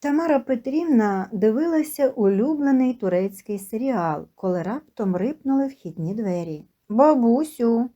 Тамара Петрівна дивилася улюблений турецький серіал, коли раптом рипнули вхідні двері. Бабусю,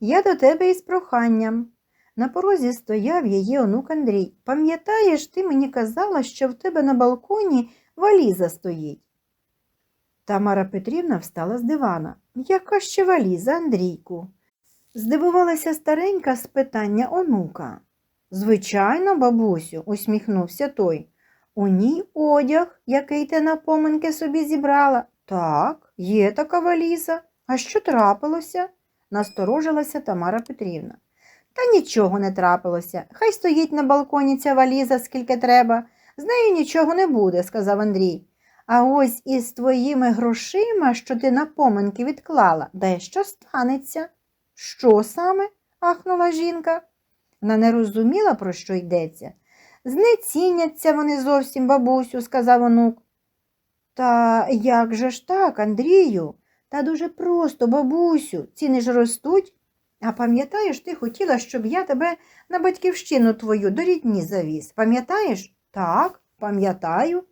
я до тебе із проханням. На порозі стояв її онук Андрій. Пам'ятаєш, ти мені казала, що в тебе на балконі валіза стоїть. Тамара Петрівна встала з дивана. Яка ще валіза, Андрійку? Здивувалася старенька з питання онука. Звичайно, бабусю, усміхнувся той. У ній одяг, який ти на поминки собі зібрала. Так, є така валіза. А що трапилося? насторожилася Тамара Петрівна. Та нічого не трапилося. Хай стоїть на балконі ця валіза, скільки треба. З нею нічого не буде, сказав Андрій. А ось із твоїми грошима, що ти на поминки відклала, дещо станеться. Що саме? ахнула жінка. Вона не розуміла, про що йдеться. Знеціняться вони зовсім, бабусю, сказав онук. Та як же ж так, Андрію? Та дуже просто, бабусю, ціни ж ростуть. А пам'ятаєш, ти хотіла, щоб я тебе на батьківщину твою до рідні завіз. Пам'ятаєш? Так, пам'ятаю.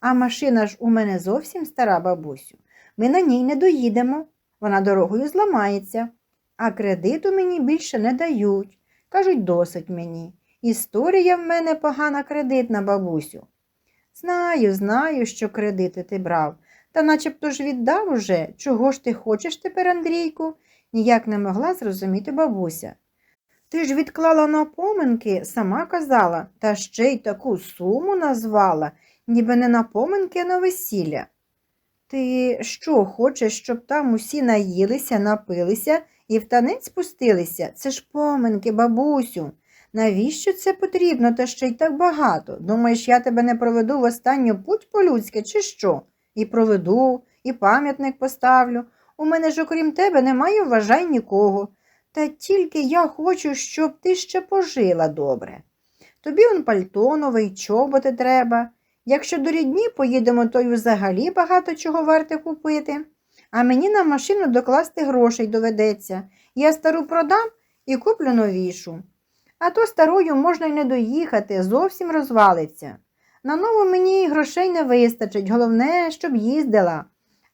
А машина ж у мене зовсім стара, бабусю. Ми на ній не доїдемо. Вона дорогою зламається. А кредиту мені більше не дають. Кажуть, досить мені. Історія в мене погана кредитна, бабусю. Знаю, знаю, що кредити ти брав, та начебто ж віддав уже. Чого ж ти хочеш тепер, Андрійку? ніяк не могла зрозуміти бабуся. Ти ж відклала на поминки, сама казала, та ще й таку суму назвала, ніби не на поминки, а на весілля. Ти що, хочеш, щоб там усі наїлися, напилися і в танець спустилися? Це ж поминки, бабусю. Навіщо це потрібно, та ще й так багато? Думаєш, я тебе не проведу в останню путь по-людськи, чи що? І проведу, і пам'ятник поставлю. У мене ж, окрім тебе, немає вважай нікого. Та тільки я хочу, щоб ти ще пожила добре. Тобі он пальто новий, чоботи треба. Якщо до рідні поїдемо, то й взагалі багато чого варте купити. А мені на машину докласти грошей доведеться. Я стару продам і куплю новішу. А то старою можна й не доїхати, зовсім розвалиться. На нову мені грошей не вистачить, головне, щоб їздила.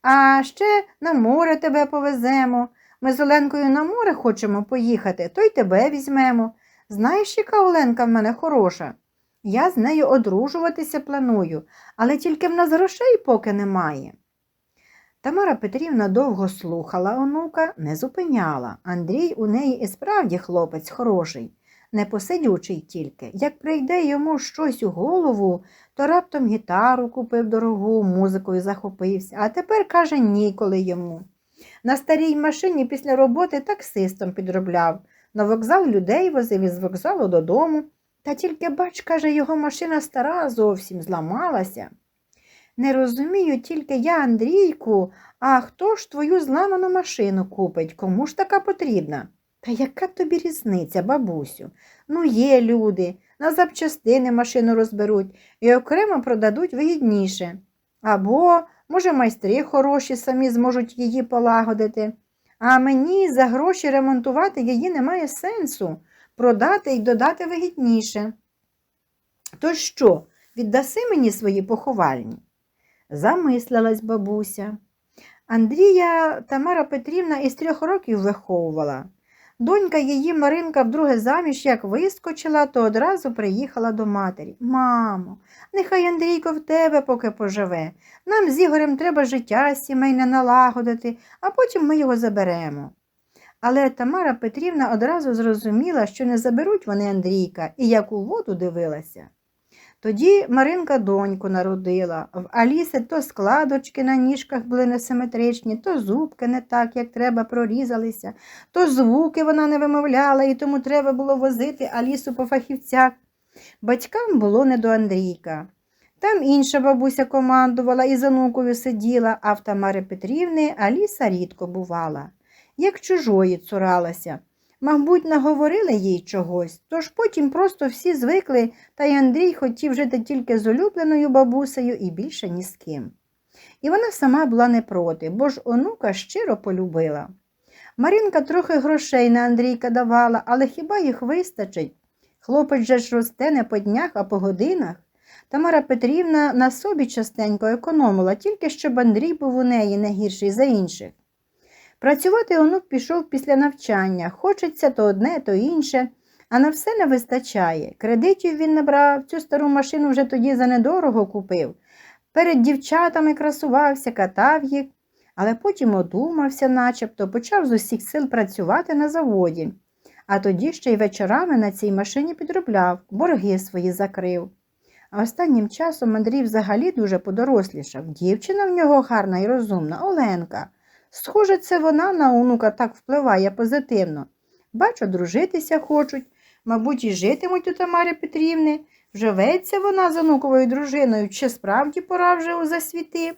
А ще на море тебе повеземо. Ми з Оленкою на море хочемо поїхати, то й тебе візьмемо. Знаєш, яка Оленка в мене хороша? Я з нею одружуватися планую, але тільки в нас грошей поки немає. Тамара Петрівна довго слухала онука, не зупиняла. Андрій у неї і справді хлопець хороший, непосидючий тільки. Як прийде йому щось у голову, то раптом гітару купив дорогу, музикою захопився, а тепер каже ніколи йому. На старій машині після роботи таксистом підробляв, на вокзал людей возив із вокзалу додому. Та тільки бач, каже, його машина стара зовсім зламалася. Не розумію тільки я, Андрійку, а хто ж твою зламану машину купить? Кому ж така потрібна? Та яка тобі різниця, бабусю? Ну, є люди, на запчастини машину розберуть і окремо продадуть вигідніше. Або, може, майстри хороші самі зможуть її полагодити. А мені за гроші ремонтувати її немає сенсу продати і додати вигідніше. То що, віддаси мені свої поховальні? Замислилась бабуся. Андрія Тамара Петрівна із трьох років виховувала. Донька її Маринка вдруге заміж як вискочила, то одразу приїхала до матері. Мамо, нехай Андрійко в тебе поки поживе. Нам з Ігорем треба життя сімейне налагодити, а потім ми його заберемо. Але Тамара Петрівна одразу зрозуміла, що не заберуть вони Андрійка, і як у воду дивилася. Тоді Маринка доньку народила. В Аліси то складочки на ніжках були несиметричні, то зубки не так, як треба, прорізалися, то звуки вона не вимовляла, і тому треба було возити Алісу по фахівцях. Батькам було не до Андрійка. Там інша бабуся командувала і за онукою сиділа, а в Тамари Петрівни Аліса рідко бувала, як чужої цуралася. Мабуть, наговорили їй чогось, тож потім просто всі звикли, та й Андрій хотів жити тільки з улюбленою бабусею і більше ні з ким. І вона сама була не проти, бо ж онука щиро полюбила. Марінка трохи грошей на Андрійка давала, але хіба їх вистачить? Хлопець же ж росте не по днях, а по годинах. Тамара Петрівна на собі частенько економила, тільки щоб Андрій був у неї не гірший за інших. Працювати онук пішов після навчання, хочеться то одне, то інше, а на все не вистачає. Кредитів він набрав, цю стару машину вже тоді за недорого купив. Перед дівчатами красувався, катав їх, але потім одумався, начебто, почав з усіх сил працювати на заводі. А тоді ще й вечорами на цій машині підробляв, борги свої закрив. А останнім часом Андрій взагалі дуже подорослішав. Дівчина в нього гарна і розумна, Оленка. Схоже, це вона на онука так впливає позитивно. Бачу, дружитися хочуть, мабуть, і житимуть у Тамари Петрівни. Вживеться вона з онуковою дружиною, чи справді пора вже у засвіти?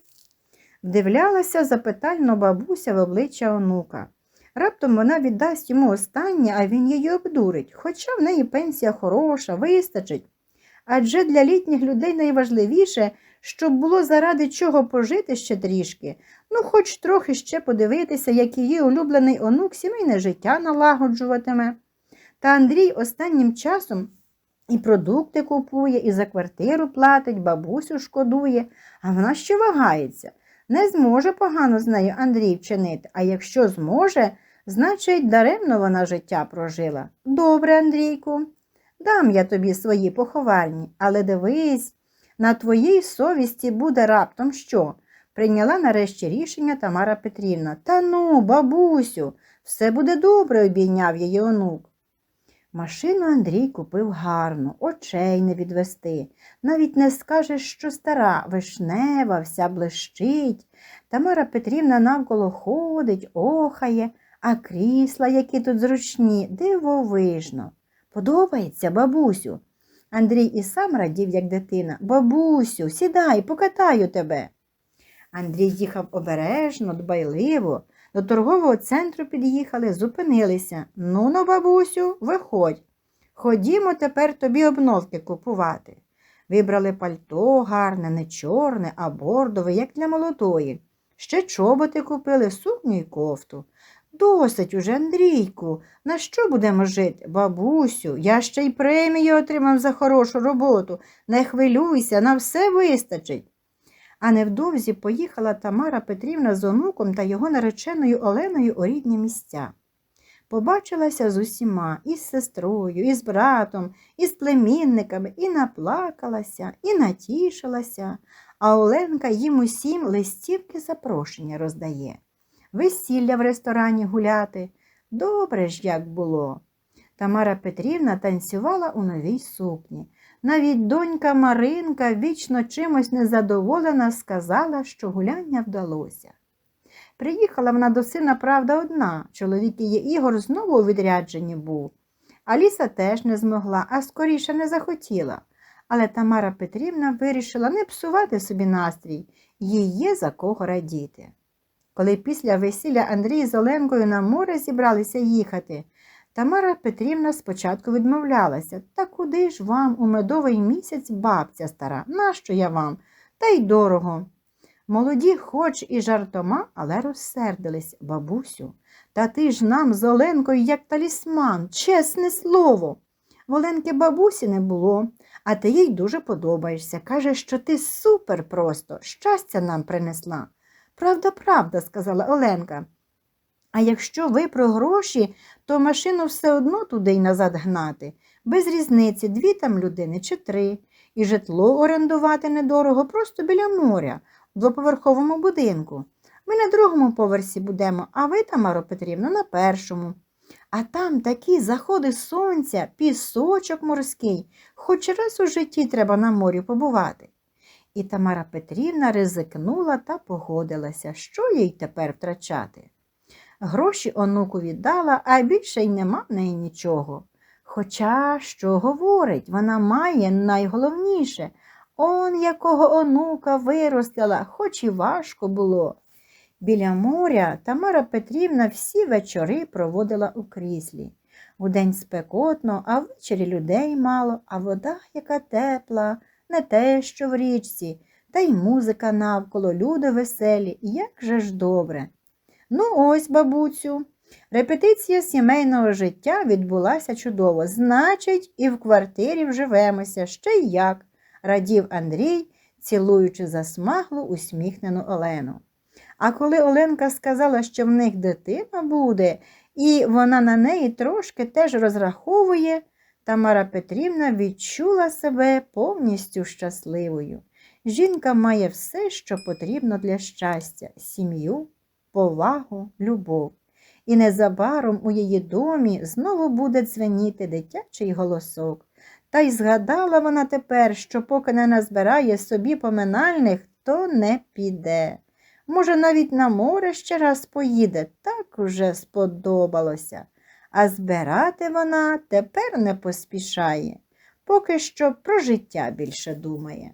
Вдивлялася запитально бабуся в обличчя онука. Раптом вона віддасть йому останнє, а він її обдурить, хоча в неї пенсія хороша, вистачить. Адже для літніх людей найважливіше, щоб було заради чого пожити ще трішки, ну хоч трохи ще подивитися, як її улюблений онук сімейне життя налагоджуватиме. Та Андрій останнім часом і продукти купує, і за квартиру платить, бабусю шкодує, а вона ще вагається. Не зможе погано з нею Андрій вчинити, а якщо зможе, значить, даремно вона життя прожила. Добре, Андрійку, дам я тобі свої поховальні, але дивись, на твоїй совісті буде раптом що? Прийняла нарешті рішення Тамара Петрівна. Та ну, бабусю, все буде добре, обійняв її онук. Машину Андрій купив гарну, очей не відвести. Навіть не скажеш, що стара, вишнева, вся блищить. Тамара Петрівна навколо ходить, охає, а крісла, які тут зручні, дивовижно. Подобається, бабусю. Андрій і сам радів, як дитина. Бабусю, сідай, покатаю тебе. Андрій їхав обережно, дбайливо. До торгового центру під'їхали, зупинилися. Ну ну, бабусю, виходь. Ходімо тепер тобі обновки купувати. Вибрали пальто гарне, не чорне, а бордове, як для молодої. Ще чоботи купили, сукню й кофту. Досить уже, Андрійку, на що будемо жити? Бабусю, я ще й премію отримав за хорошу роботу. Не хвилюйся, на все вистачить. А невдовзі поїхала Тамара Петрівна з онуком та його нареченою Оленою у рідні місця. Побачилася з усіма, і з сестрою, і з братом, і з племінниками, і наплакалася, і натішилася, а Оленка їм усім листівки запрошення роздає. Весілля в ресторані гуляти. Добре ж як було. Тамара Петрівна танцювала у новій сукні. Навіть донька Маринка, вічно чимось незадоволена, сказала, що гуляння вдалося. Приїхала вона до сина, правда, одна. Чоловік її Ігор знову у відрядженні був. Аліса теж не змогла, а скоріше не захотіла. Але Тамара Петрівна вирішила не псувати собі настрій, їй є за кого радіти. Коли після весілля Андрій з Оленкою на море зібралися їхати, Тамара Петрівна спочатку відмовлялася. Та куди ж вам у медовий місяць бабця стара? Нащо я вам? Та й дорого. Молоді, хоч і жартома, але розсердились, бабусю. Та ти ж нам з Оленкою як талісман, чесне слово. В Оленки бабусі не було, а ти їй дуже подобаєшся. Каже, що ти супер просто, щастя нам принесла. Правда, правда, сказала Оленка. А якщо ви про гроші, то машину все одно туди й назад гнати. Без різниці, дві там людини чи три. І житло орендувати недорого, просто біля моря, в двоповерховому будинку. Ми на другому поверсі будемо, а ви, Тамаро Петрівна, на першому. А там такі заходи сонця, пісочок морський, хоч раз у житті треба на морі побувати. І Тамара Петрівна ризикнула та погодилася, що їй тепер втрачати. Гроші онуку віддала, а більше й нема в неї нічого. Хоча, що говорить, вона має найголовніше он якого онука виростила, хоч і важко було. Біля моря Тамара Петрівна всі вечори проводила у кріслі. Удень спекотно, а ввечері людей мало, а вода яка тепла, не те, що в річці, та й музика навколо, люди веселі, як же ж добре. Ну, ось, бабуцю. Репетиція сімейного життя відбулася чудово. Значить, і в квартирі вживемося, ще й як. радів Андрій, цілуючи засмаглу усміхнену Олену. А коли Оленка сказала, що в них дитина буде, і вона на неї трошки теж розраховує, Тамара Петрівна відчула себе повністю щасливою. Жінка має все, що потрібно для щастя сім'ю, повагу, любов. І незабаром у її домі знову буде дзвеніти дитячий голосок. Та й згадала вона тепер, що поки не назбирає собі поминальних, то не піде. Може, навіть на море ще раз поїде, так уже сподобалося. А збирати вона тепер не поспішає, поки що про життя більше думає.